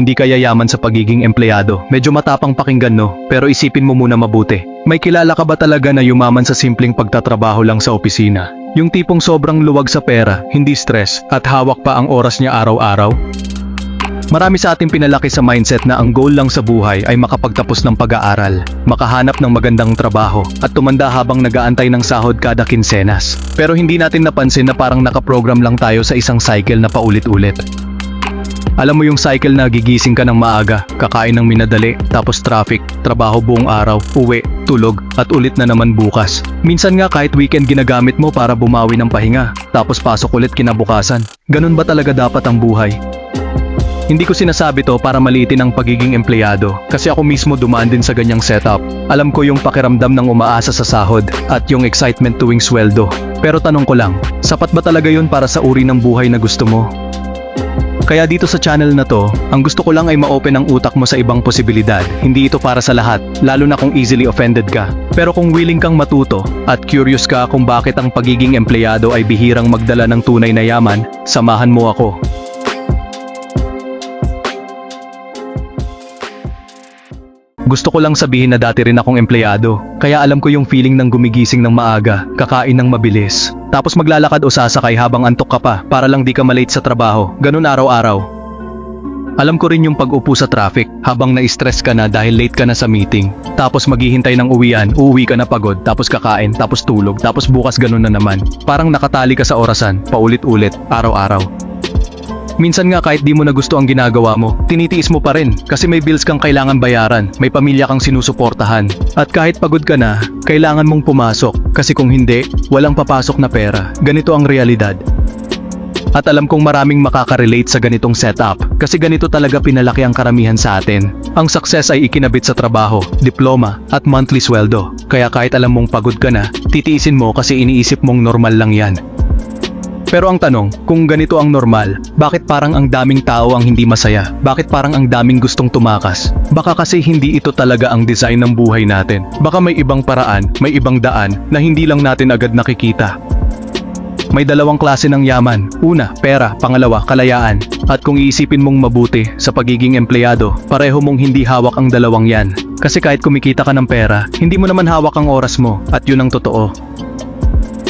hindi ka yayaman sa pagiging empleyado. Medyo matapang pakinggan no, pero isipin mo muna mabuti. May kilala ka ba talaga na yumaman sa simpleng pagtatrabaho lang sa opisina? Yung tipong sobrang luwag sa pera, hindi stress, at hawak pa ang oras niya araw-araw? Marami sa ating pinalaki sa mindset na ang goal lang sa buhay ay makapagtapos ng pag-aaral, makahanap ng magandang trabaho, at tumanda habang nagaantay ng sahod kada kinsenas. Pero hindi natin napansin na parang nakaprogram lang tayo sa isang cycle na paulit-ulit. Alam mo yung cycle na gigising ka ng maaga, kakain ng minadali, tapos traffic, trabaho buong araw, uwi, tulog, at ulit na naman bukas. Minsan nga kahit weekend ginagamit mo para bumawi ng pahinga, tapos pasok ulit kinabukasan. Ganun ba talaga dapat ang buhay? Hindi ko sinasabi to para maliitin ang pagiging empleyado kasi ako mismo dumaan din sa ganyang setup. Alam ko yung pakiramdam ng umaasa sa sahod at yung excitement tuwing sweldo. Pero tanong ko lang, sapat ba talaga yun para sa uri ng buhay na gusto mo? Kaya dito sa channel na to, ang gusto ko lang ay ma-open ang utak mo sa ibang posibilidad. Hindi ito para sa lahat, lalo na kung easily offended ka. Pero kung willing kang matuto at curious ka kung bakit ang pagiging empleyado ay bihirang magdala ng tunay na yaman, samahan mo ako. Gusto ko lang sabihin na dati rin akong empleyado, kaya alam ko yung feeling ng gumigising ng maaga, kakain ng mabilis, tapos maglalakad o sasakay habang antok ka pa para lang di ka malate sa trabaho, ganun araw-araw. Alam ko rin yung pag-upo sa traffic habang na-stress ka na dahil late ka na sa meeting. Tapos maghihintay ng uwian, uuwi ka na pagod, tapos kakain, tapos tulog, tapos bukas ganun na naman. Parang nakatali ka sa orasan, paulit-ulit, araw-araw. Minsan nga kahit di mo na gusto ang ginagawa mo, tinitiis mo pa rin kasi may bills kang kailangan bayaran, may pamilya kang sinusuportahan. At kahit pagod ka na, kailangan mong pumasok kasi kung hindi, walang papasok na pera. Ganito ang realidad. At alam kong maraming makaka-relate sa ganitong setup kasi ganito talaga pinalaki ang karamihan sa atin. Ang success ay ikinabit sa trabaho, diploma, at monthly sweldo. Kaya kahit alam mong pagod ka na, titiisin mo kasi iniisip mong normal lang yan. Pero ang tanong, kung ganito ang normal, bakit parang ang daming tao ang hindi masaya? Bakit parang ang daming gustong tumakas? Baka kasi hindi ito talaga ang design ng buhay natin. Baka may ibang paraan, may ibang daan na hindi lang natin agad nakikita. May dalawang klase ng yaman. Una, pera. Pangalawa, kalayaan. At kung iisipin mong mabuti sa pagiging empleyado, pareho mong hindi hawak ang dalawang yan. Kasi kahit kumikita ka ng pera, hindi mo naman hawak ang oras mo at yun ang totoo.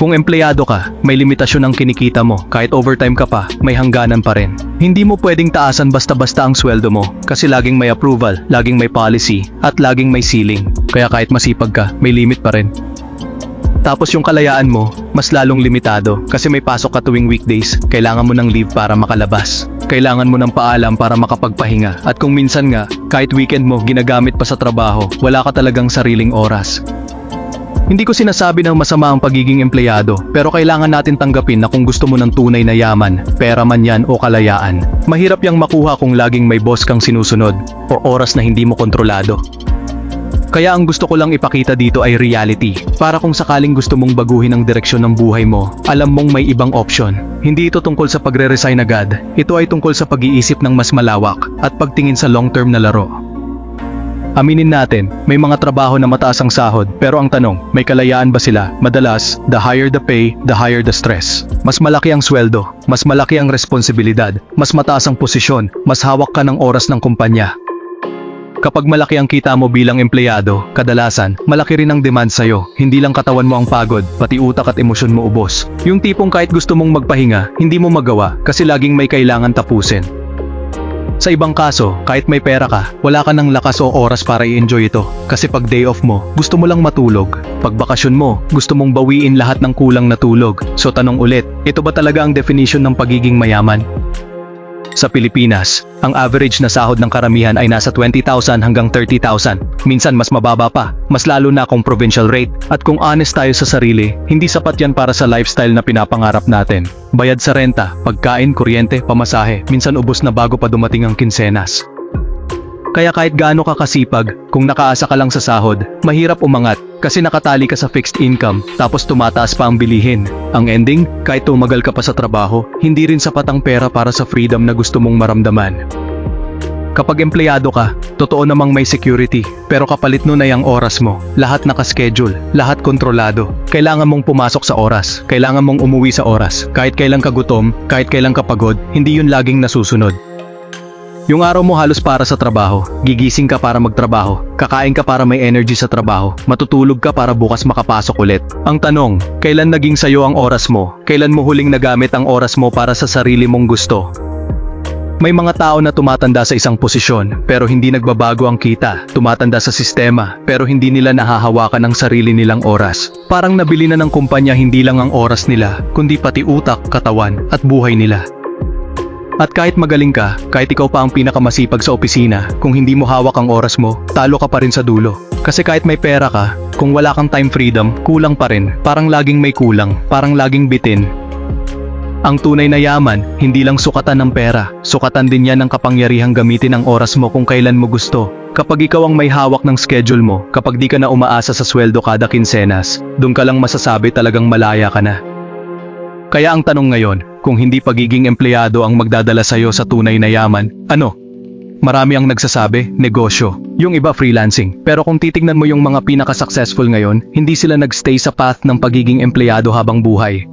Kung empleyado ka, may limitasyon ang kinikita mo. Kahit overtime ka pa, may hangganan pa rin. Hindi mo pwedeng taasan basta-basta ang sweldo mo kasi laging may approval, laging may policy, at laging may ceiling. Kaya kahit masipag ka, may limit pa rin. Tapos yung kalayaan mo, mas lalong limitado kasi may pasok ka tuwing weekdays, kailangan mo ng leave para makalabas. Kailangan mo ng paalam para makapagpahinga at kung minsan nga, kahit weekend mo ginagamit pa sa trabaho, wala ka talagang sariling oras. Hindi ko sinasabi ng masama ang pagiging empleyado, pero kailangan natin tanggapin na kung gusto mo ng tunay na yaman, pera man yan o kalayaan, mahirap yang makuha kung laging may boss kang sinusunod o oras na hindi mo kontrolado. Kaya ang gusto ko lang ipakita dito ay reality. Para kung sakaling gusto mong baguhin ang direksyon ng buhay mo, alam mong may ibang option. Hindi ito tungkol sa pagre-resign agad. Ito ay tungkol sa pag-iisip ng mas malawak at pagtingin sa long-term na laro. Aminin natin, may mga trabaho na mataas ang sahod, pero ang tanong, may kalayaan ba sila? Madalas, the higher the pay, the higher the stress. Mas malaki ang sweldo, mas malaki ang responsibilidad, mas mataas ang posisyon, mas hawak ka ng oras ng kumpanya. Kapag malaki ang kita mo bilang empleyado, kadalasan, malaki rin ang demand sa'yo. Hindi lang katawan mo ang pagod, pati utak at emosyon mo ubos. Yung tipong kahit gusto mong magpahinga, hindi mo magawa kasi laging may kailangan tapusin. Sa ibang kaso, kahit may pera ka, wala ka ng lakas o oras para i-enjoy ito. Kasi pag day off mo, gusto mo lang matulog. Pag bakasyon mo, gusto mong bawiin lahat ng kulang na tulog. So tanong ulit, ito ba talaga ang definition ng pagiging mayaman? Sa Pilipinas, ang average na sahod ng karamihan ay nasa 20,000 hanggang 30,000. Minsan mas mababa pa, mas lalo na kung provincial rate. At kung honest tayo sa sarili, hindi sapat yan para sa lifestyle na pinapangarap natin. Bayad sa renta, pagkain, kuryente, pamasahe, minsan ubos na bago pa dumating ang kinsenas. Kaya kahit gaano ka kasipag, kung nakaasa ka lang sa sahod, mahirap umangat kasi nakatali ka sa fixed income tapos tumataas pa ang bilihin. Ang ending, kahit tumagal ka pa sa trabaho, hindi rin sapat ang pera para sa freedom na gusto mong maramdaman. Kapag empleyado ka, totoo namang may security, pero kapalit nun ay ang oras mo. Lahat nakaschedule, lahat kontrolado. Kailangan mong pumasok sa oras, kailangan mong umuwi sa oras. Kahit kailan ka gutom, kahit kailan ka pagod, hindi yun laging nasusunod. Yung araw mo halos para sa trabaho. Gigising ka para magtrabaho. Kakain ka para may energy sa trabaho. Matutulog ka para bukas makapasok ulit. Ang tanong, kailan naging sayo ang oras mo? Kailan mo huling nagamit ang oras mo para sa sarili mong gusto? May mga tao na tumatanda sa isang posisyon pero hindi nagbabago ang kita. Tumatanda sa sistema pero hindi nila nahahawakan ang sarili nilang oras. Parang nabili na ng kumpanya hindi lang ang oras nila, kundi pati utak, katawan at buhay nila. At kahit magaling ka, kahit ikaw pa ang pinakamasipag sa opisina, kung hindi mo hawak ang oras mo, talo ka pa rin sa dulo. Kasi kahit may pera ka, kung wala kang time freedom, kulang pa rin. Parang laging may kulang, parang laging bitin, ang tunay na yaman, hindi lang sukatan ng pera, sukatan din yan ng kapangyarihang gamitin ang oras mo kung kailan mo gusto. Kapag ikaw ang may hawak ng schedule mo, kapag di ka na umaasa sa sweldo kada kinsenas, doon ka lang masasabi talagang malaya ka na. Kaya ang tanong ngayon, kung hindi pagiging empleyado ang magdadala sa'yo sa tunay na yaman, ano? Marami ang nagsasabi, negosyo. Yung iba freelancing. Pero kung titignan mo yung mga pinaka-successful ngayon, hindi sila nagstay sa path ng pagiging empleyado habang buhay.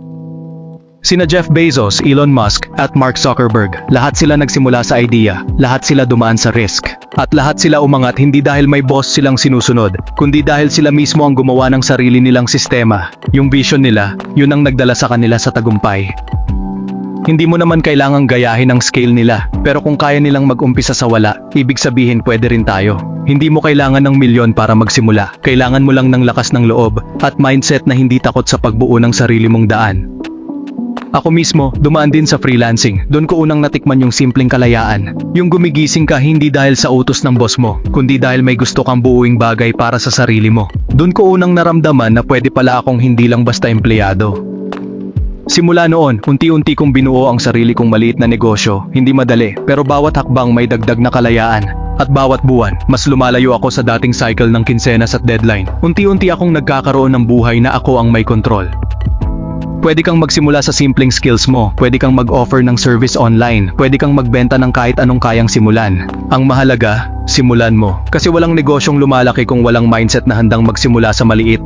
Sina Jeff Bezos, Elon Musk, at Mark Zuckerberg, lahat sila nagsimula sa idea, lahat sila dumaan sa risk. At lahat sila umangat hindi dahil may boss silang sinusunod, kundi dahil sila mismo ang gumawa ng sarili nilang sistema. Yung vision nila, yun ang nagdala sa kanila sa tagumpay. Hindi mo naman kailangang gayahin ang scale nila, pero kung kaya nilang mag-umpisa sa wala, ibig sabihin pwede rin tayo. Hindi mo kailangan ng milyon para magsimula, kailangan mo lang ng lakas ng loob, at mindset na hindi takot sa pagbuo ng sarili mong daan. Ako mismo, dumaan din sa freelancing. Doon ko unang natikman yung simpleng kalayaan. Yung gumigising ka hindi dahil sa utos ng boss mo, kundi dahil may gusto kang buuing bagay para sa sarili mo. Doon ko unang naramdaman na pwede pala akong hindi lang basta empleyado. Simula noon, unti-unti kong binuo ang sarili kong maliit na negosyo. Hindi madali, pero bawat hakbang may dagdag na kalayaan. At bawat buwan, mas lumalayo ako sa dating cycle ng kinsenas at deadline. Unti-unti akong nagkakaroon ng buhay na ako ang may kontrol. Pwede kang magsimula sa simpleng skills mo, pwede kang mag-offer ng service online, pwede kang magbenta ng kahit anong kayang simulan. Ang mahalaga, simulan mo. Kasi walang negosyong lumalaki kung walang mindset na handang magsimula sa maliit.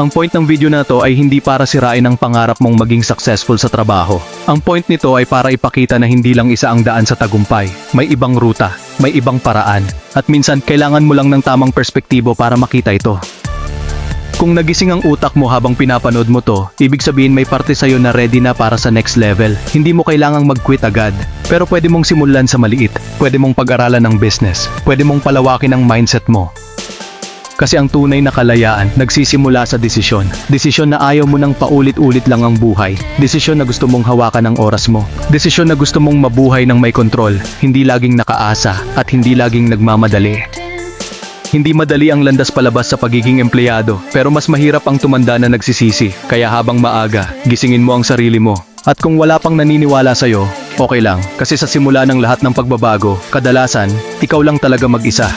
Ang point ng video na to ay hindi para sirain ang pangarap mong maging successful sa trabaho. Ang point nito ay para ipakita na hindi lang isa ang daan sa tagumpay. May ibang ruta, may ibang paraan, at minsan kailangan mo lang ng tamang perspektibo para makita ito. Kung nagising ang utak mo habang pinapanood mo to, ibig sabihin may parte sa'yo na ready na para sa next level. Hindi mo kailangang mag-quit agad. Pero pwede mong simulan sa maliit. Pwede mong pag-aralan ng business. Pwede mong palawakin ang mindset mo. Kasi ang tunay na kalayaan nagsisimula sa desisyon. Desisyon na ayaw mo nang paulit-ulit lang ang buhay. Desisyon na gusto mong hawakan ang oras mo. Desisyon na gusto mong mabuhay ng may kontrol, hindi laging nakaasa at hindi laging nagmamadali. Hindi madali ang landas palabas sa pagiging empleyado, pero mas mahirap ang tumanda na nagsisisi. Kaya habang maaga, gisingin mo ang sarili mo. At kung wala pang naniniwala sa'yo, okay lang. Kasi sa simula ng lahat ng pagbabago, kadalasan, ikaw lang talaga mag-isa.